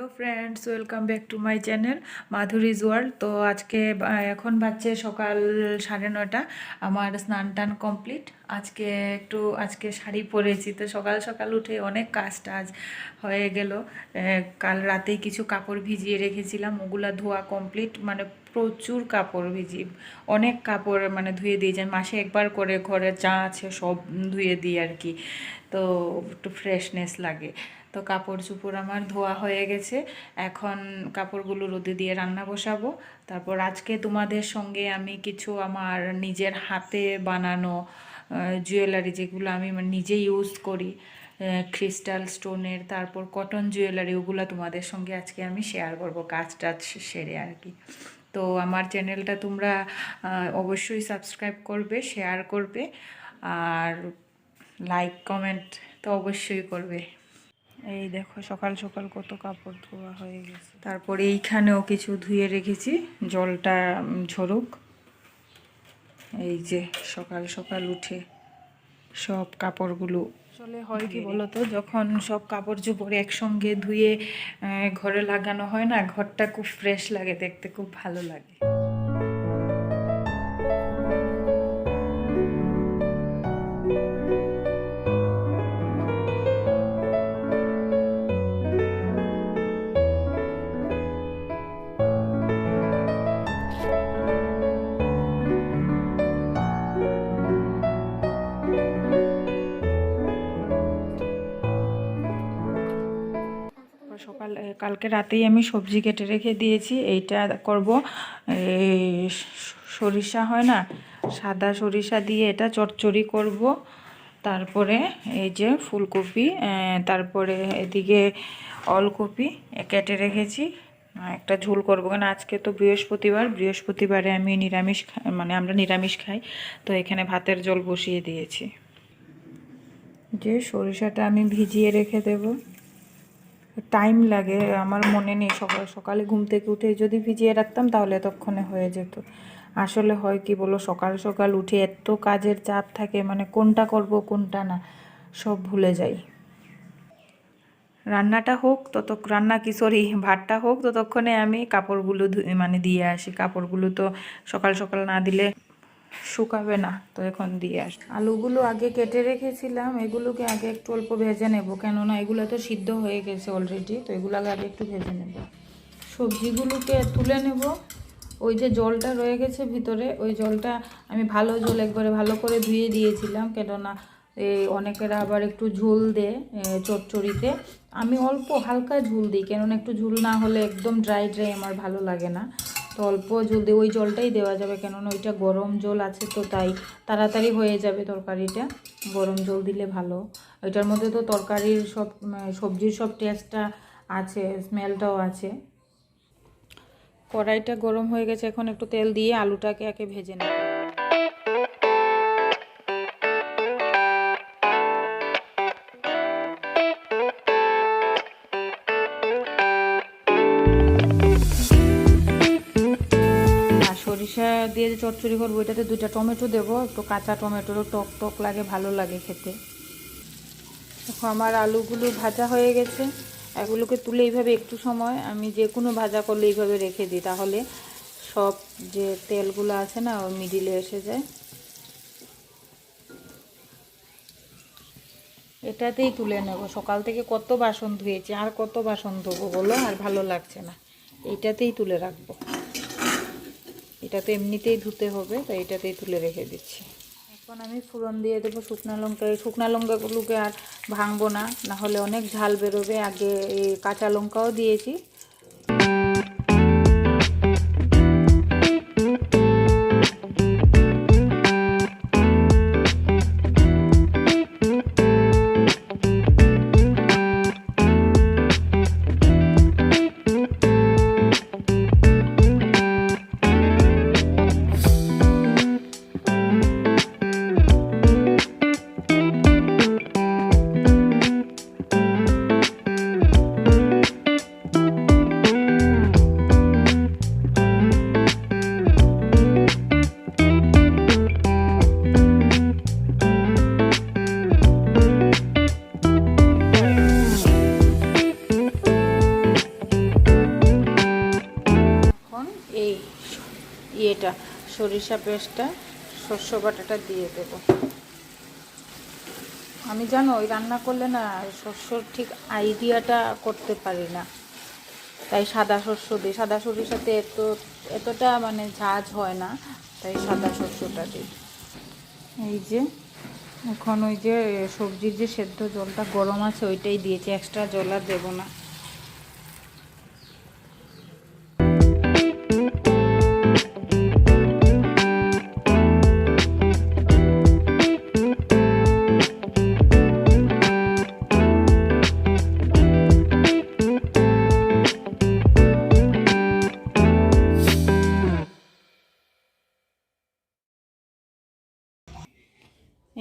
Hello friends, welcome back to my channel Madhuri's world. তো আজকে এখন বাজছে সকাল সাড়ে নটা আমার স্নান টান কমপ্লিট। আজকে একটু, আজকে শাড়ি পরেছি, তো সকাল সকাল উঠে অনেক কাজ টাজ হয়ে গেল। কাল রাতেই কিছু কাপড় ভিজিয়ে রেখেছিলাম, ওগুলা ধোয়া কমপ্লিট মানে প্রচুর কাপড় ভিজি, অনেক কাপড় মানে ধুয়ে দিয়ে যান মাসে একবার করে ঘরে যা আছে সব ধুয়ে দিই আর কি, তো একটু ফ্রেশনেস লাগে। তো কাপড় চুপড় আমার ধোয়া হয়ে গেছে। এখন কাপড়গুলো রোদে দিয়ে রান্না বসাবো। তারপর আজকে তোমাদের সঙ্গে আমি কিছু আমার নিজের হাতে বানানো জুয়েলারি যেগুলো আমি নিজে ইউজ করি ক্রিস্টাল স্টোনের তারপর কটন জুয়েলারি ওগুলো তোমাদের সঙ্গে আজকে আমি শেয়ার করব কাজ টাজ সেরে আর কি। তো আমার চ্যানেলটা তোমরা অবশ্যই সাবস্ক্রাইব করবে শেয়ার করবে, আর লাইক কমেন্ট তো অবশ্যই করবে। এই দেখো সকাল সকাল কত কাপড় ধোয়া হয়ে গেছে। তারপরে এইখানেও কিছু ধুয়ে রেখেছি জলটা ঝরুক। এই যে সকাল সকাল উঠে সব কাপড়গুলো আসলে হয় কি বলতো যখন সব কাপড় চোপড় একসঙ্গে ধুয়ে ঘরে লাগানো হয় না ঘরটা খুব ফ্রেশ লাগে দেখতে খুব ভালো লাগে। কালকে রাতেই আমি সবজি কেটে রেখে দিয়েছি, এইটা করব। এই সরিষা হয় না, সাদা সরিষা দিয়ে এটা চচ্চড়ি করব। তারপরে এই যে ফুলকপি তারপরে এদিকে অলকপি কেটে রেখেছি। একটা ঝোল করব কারণ আজকে তো বৃহস্পতিবার, বৃহস্পতিবারে আমি নিরামিষ মানে আমরা নিরামিষ খাই, তো এখানে ভাতের জল বসিয়ে দিয়েছি। যে সরিষাটা আমি ভিজিয়ে রেখে দেবো। টাইম লাগে, আমার মনে নেই সকাল, সকালে ঘুম থেকে উঠে যদি ভিজিয়ে রাখতাম তাহলে এতক্ষণে হয়ে যেত। আসলে হয় কি বলো, সকাল সকাল উঠে এত কাজের চাপ থাকে মানে কোনটা করব, কোনটা না, সব ভুলে যাই। রান্নাটা হোক তত রান্না কি সরি ভাতটা হোক, ততক্ষণে আমি কাপড়গুলো মানে দিয়ে আসি। কাপড়গুলো তো সকাল সকাল না দিলে শুকাবে না তো এখন দিয়ে আস। আলুগুলো আগে কেটে রেখেছিলাম এগুলোকে আগে একটু অল্প ভেজে নেব। কেননা এগুলো তো সিদ্ধ হয়ে গেছে অলরেডি তো এগুলো আগে একটু ভেজে নেব। সবজিগুলোকে তুলে নেব। ওই যে জলটা রয়ে গেছে ভিতরে ওই জলটা আমি ভালো জল একবারে ভালো করে ধুয়ে দিয়েছিলাম কেননা এই অনেকেরা আবার একটু ঝোল দেয় এ, চচ্চড়িতে। আমি অল্প হালকা ঝুল দিই কেননা একটু ঝুল না হলে একদম ড্রাই ড্রাই আমার ভালো লাগে না। তো অল্প জল দিয়ে ওই জলটাই দেওয়া যাবে, কেননা ওইটা গরম জল আছে তো তাই তাড়াতাড়ি হয়ে যাবে তরকারিটা। গরম জল দিলে ভালো। ওইটার মধ্যে তো তরকারির সব সবজির সব টেস্টটা আছে স্মেলটাও আছে। কড়াইটা গরম হয়ে গেছে, এখন একটু তেল দিয়ে আলুটাকে একে ভেজে নেব। চচ্চড়ি করব, এটাতে দুইটা টমেটো দেবো, একটু কাঁচা টমেটোরও টক টক লাগে, ভালো লাগে খেতে। দেখো, আমার আলুগুলো ভাজা হয়ে গেছে। এগুলোকে তুলে এইভাবে একটু সময়, আমি যে কোনো ভাজা করলে এইভাবে রেখে দিই, তাহলে সব যে তেলগুলো আছে না ওর মিডিলে এসে যায়। এটাতেই তুলে নেব। সকাল থেকে কত বাসন ধুয়েছি, আর কত বাসন ধোবো বলো, আর ভালো লাগছে না। এইটাতেই তুলে রাখব। এটা তো এমনিতেই ধুতে হবে, তাই এটাতেই তুলে রেখে দিচ্ছি। এখন আমি ফোড়ন দিয়ে দেবো শুকনো লঙ্কা। এই শুকনো লঙ্কাগুলোকে আর ভাঙবো না, নাহলে অনেক ঝাল বেরোবে। আগে এই কাঁচা লঙ্কাও দিয়েছি সরিষা পেস্টটা শস্য বাটাটা দিয়ে দেবো। আমি জানো, ওই রান্না করলে না শস্যর ঠিক আইডিয়াটা করতে পারি না। তাই সাদা শস্য দিই। সাদা সরিষাতে এত, এতটা মানে ঝাঁজ হয় না, তাই সাদা শস্যটা দিই। এই যে, এখন ওই যে সবজির যে সেদ্ধ জলটা গরম আছে, ওইটাই দিয়েছি। এক্সট্রা জল আর দেবো না।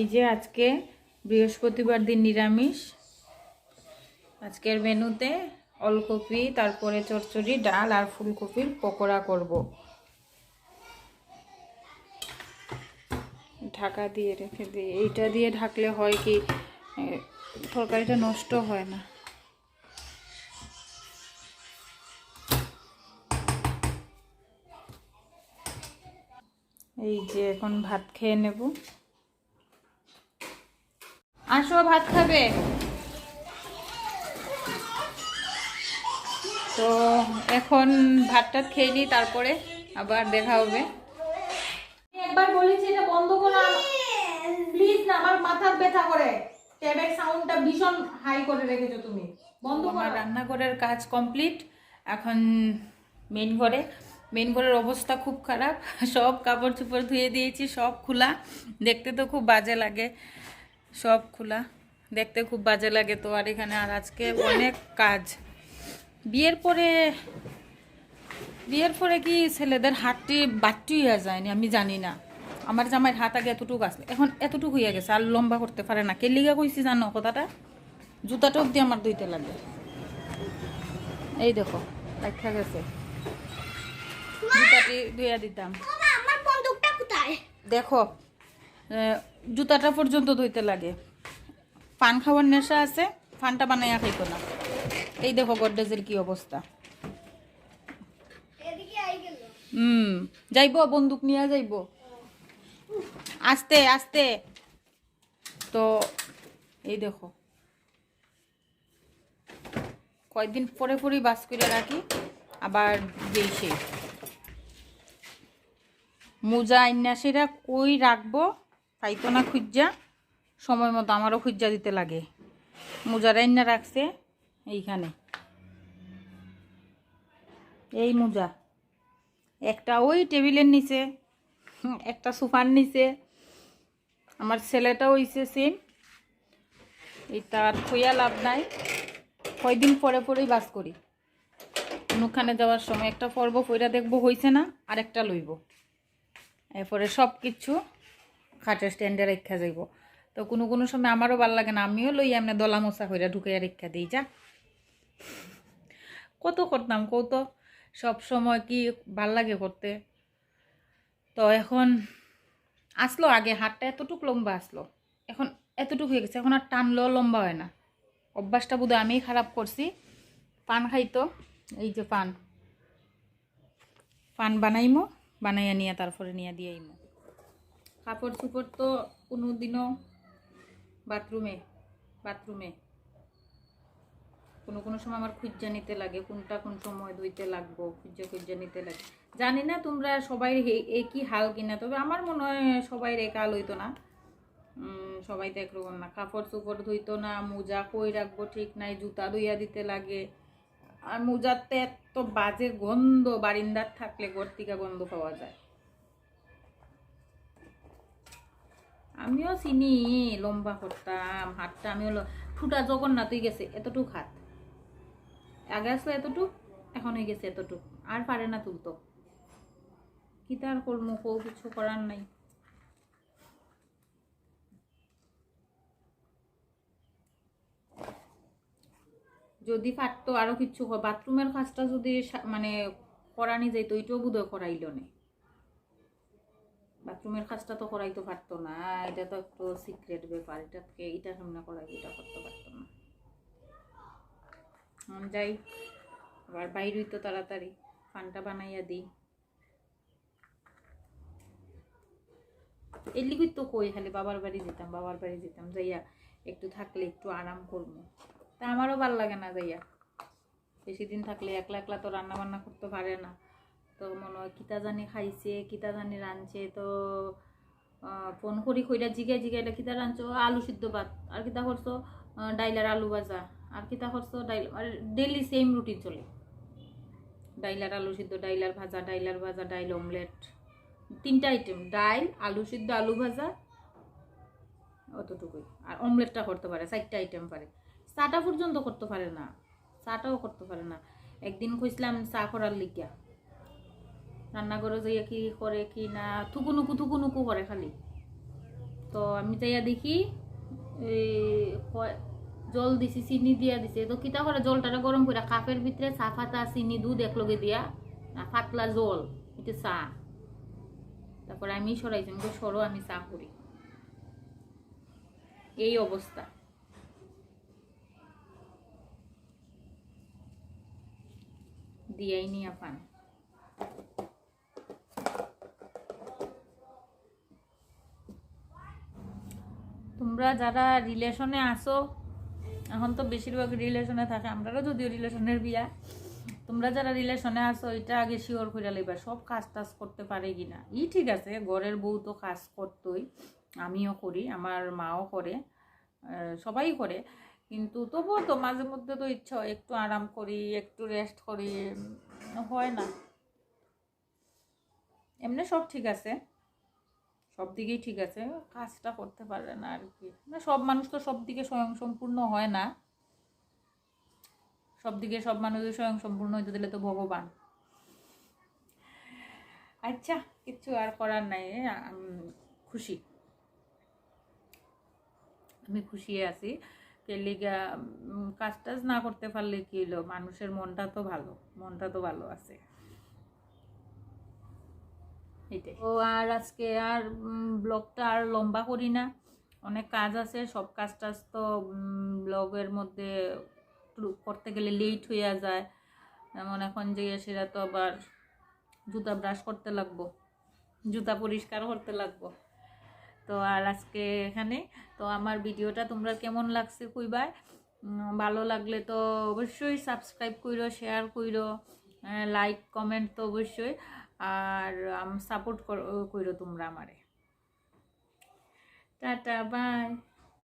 এই যে আজকে বৃহস্পতিবার দিন নিরামিষ। আজকের মেনুতে অলকপি তারপরে চচ্চড়ি, ডাল আর ফুলকপির পকোড়া করব। ঢাকা দিয়ে রেখে দিই। এইটা দিয়ে ঢাকলে হয় কি তরকারিটা নষ্ট হয় না। এই যে এখন ভাত খেয়ে নেব। আসো ভাত খাবে। তো এখন ভাতটা খেয়ে নিই তারপরে আবার দেখা হবে। একবার বলেছি এটা বন্ধ করো প্লিজ না আমার মাথার ব্যথা করে। ট্যাবের সাউন্ডটা ভীষণ হাই করে রেখেছো তুমি। বন্ধ করো। রান্নাঘরের কাজ কমপ্লিট এখন মেন ঘরে। মেন ঘরের অবস্থা খুব খারাপ। সব কাপড় চোপড় ধুয়ে দিয়েছি সব খোলা। দেখতে তো খুব বাজে লাগে। সব খোলা। দেখতে খুব বাজে লাগে তো আর এখানে আর আজকে অনেক কাজ। বিয়ের পরে বিয়ের পরে কি ছেলেদের হাতটি বাট্টি হয়ে যায়নি আমি জানি না। আমার জামাইয়ের হাত আগে এতটুকু আসলে এখন এতটুকু হয়ে গেছে আর লম্বা করতে পারে না। কে লিগা কইছি জানো কথাটা? জুতাটা অবধি আমার ধুইতে লাগে। এই দেখো দেখা গেছে। জুতাটি ধুইয়া দিতাম। দেখো জুতাটা পর্যন্ত ধুইতে লাগে। পান খাওয়ার নেশা আছে ফানটা বানাইয়া খাইতো না। এই দেখো গডরেজের কি অবস্থা। হুম যাইব বন্দুক নিয়ে যাইব। আস্তে আস্তে। তো এই দেখো। কয়েকদিন পরে পরেই বাস করে রাখি আবার যেই সেই। মোজা আইনা কই রাখব? পাইতো না খুঁজা? সময় মতো আমারও খুঁজা দিতে লাগে। মোজা আইনা রাখছে এইখানে। এই মোজা। একটা ওই টেবিলের নিচে, একটা সোফার নিচে। আমার ছেলেটাও হইছে সেম এটা আর থইয়া লাভ নাই। কয়দিন পরে পরেই বাস করি। কোনোখানে যাওয়ার সময় একটা পর্ব ফইরা দেখব, হইছে না? আর একটা লইব। এরপরে সব কিছু খাটের স্ট্যান্ডে রেখা যাইব। তো কোনো কোনো সময় আমারও ভালো লাগে না, আমিও লই এমনি দলা মশা কইরা ঢুকাইয়া রেখা দিই, যা। কত করতাম কত? সব সময় কি ভালো লাগে করতে? তো এখন আসলো আগে, হাতটা এতটুক লম্বা আসলো। এখন এতটুকু হয়ে গেছে, এখন আর টানলেও লম্বা হয় না। অভ্যাসটা বোধহয় আমিই খারাপ করছি। পান খাইতো, এই যে পান। পান বানাইমো, বানাইয়া নিয়ে তারপরে নিয়ে দিয়েইমো। কাপড় চুপড় তো কোনো দিনও বাথরুমে বাথরুমে। কোনো কোনো সময় আমার খুঁজা নিতে লাগে, কোনটা কোন সময় ধুইতে লাগবো, খুঁজা খুঁজা নিতে লাগে। জানি না তোমরা সবাই একই হাল কিনা তবে আমার মনে হয় সবাই এক হাল হইতো না। সবাই তো একরকম না। কাপড় চোপড় ধুইতো না, মোজা কই রাখব ঠিক নাই, জুতা ধুইয়া দিতে লাগে। আর মোজাতে এত বাজে গন্ধ, বারিন্দার থাকলে গর্তিকা গন্ধ পাওয়া যায়। আমিও চিনি, লম্বা করতাম হাতটা আমিও ঠুটা জগন্নাথই গেছে, এতটুক হাত। আগে আসলো এতটুক, এখন হয়ে গেছে এতটুক। আর পারে না তুলতো। কি তার করব কেউ কিছু করার নাই। যদি পারতো আরও কিছু বাথরুমের কাজটা যদি মানে করানি যাইতো ওইটাও বোধহয় করাইল না। বাথরুমের কাজটা তো করাইতে পারতো না এটা তো একটু সিক্রেট ব্যাপার এটাকে এটা সামনে করাই এটা করতে পারতো না। হুম, যাই আবার বাইরেই তো তাড়াতাড়ি পানটা বানাইয়া দিই। এর লিগে তো কই খালি বাবার বাড়ি যেতাম বাবার বাড়ি যেতাম যাইয়া একটু থাকলে একটু আরাম করব। তা আমারও ভালো লাগে না যাইয়া। বেশি দিন থাকলে একলা একলা তো রান্না বান্না করতে পারে না। তো মনে হয় কিতা জানি খাইছে, কিতা জানি রাঁধছে তো ফোন করি কইরা জিগাই জিগাই এটা কিতা রাঁধছো আলু সিদ্ধ ভাত আর কিতা করছ ডাইলার আলু ভাজা আর কিতা করছ ডাইল আর ডেলি সেম রুটিন চলে। ডাইলার আলু সিদ্ধ ডাইলার ভাজা ডাইলার ভাজা ডাইল অমলেট তিনটা আইটেম ডাইল আলু সিদ্ধ, আলু ভাজা, অতটুকুই। আর অমলেটটা করতে পারে, চারটা আইটেম পারে। চাটা পর্যন্ত করতে পারে না, চাটাও করতে পারে না। একদিন কইছিলাম চা করার লিগিয়া রান্নাঘরে যাইয়া কি করে কি না থুকুনুকু থুকুনুকু করে খালি। তো আমি যাইয়া দেখি জল দিছি চিনি দিয়া দিছে। তো কিতা করে জলটারে গরম করে কাপের ভিতরে চা পাতা চিনি দুধ একলগে দিয়া পাতলা জল এটা চা। তারপরে আমি সরাইছি আমি কই, সরো আমি চা করি। এই অবস্থা। দিয়াই নিয়া পান তোমরা যারা রিলেশনে আসো এখন তো বেশিরভাগ রিলেশনে থাকে আমরাও যদিও রিলেশনের বিয়া, তোমরা যারা রিলেশনে আসো এটা আগে শিওর করে লইবা, সব কাজ টাজ করতে পারে কি না ই ঠিক আছে, ঘরের বউ তো কাজ করতোই, আমিও করি, আমার মাও করে সবাই করে, কিন্তু তবুও তো মাঝে মধ্যে তো ইচ্ছা একটু আরাম করি, একটু রেস্ট করি হয় না। এমনি সব ঠিক আছে। সব দিকেই ঠিক আছে। কাজটা করতে পারে না আর কি। না সব মানুষ তো সব দিকে স্বয়ং সম্পূর্ণ হয় না। সব দিকে সব মানুষের স্বয়ং সম্পূর্ণ হইতে দিলে তো ভগবান। আচ্ছা কিচ্ছু আর করার নাই খুশি। আমি খুশি আছি। উম, কাজ টাজ না করতে পারলে কি হলো মানুষের মনটা তো ভালো মনটা তো ভালো আছে। ও আর আজকে আর ব্লগটা আর লম্বা করি না। অনেক কাজ আছে, সব কাজ টাজ তো ব্লগের মধ্যে করতে গেলে লেট হইয়া যায়। যেমন এখন যে সেটা তো আবার জুতা ব্রাশ করতে লাগবো, জুতা পরিষ্কার করতে লাগবো। তো আর আজকে এখানে, তো আমার ভিডিওটা তোমরা কেমন লাগছে কইবার ভালো লাগলে তো অবশ্যই সাবস্ক্রাইব কইরো শেয়ার কইরো লাইক কমেন্ট তো অবশ্যই। আর সাপোর্ট করো তোমরা আমারে। Tata bye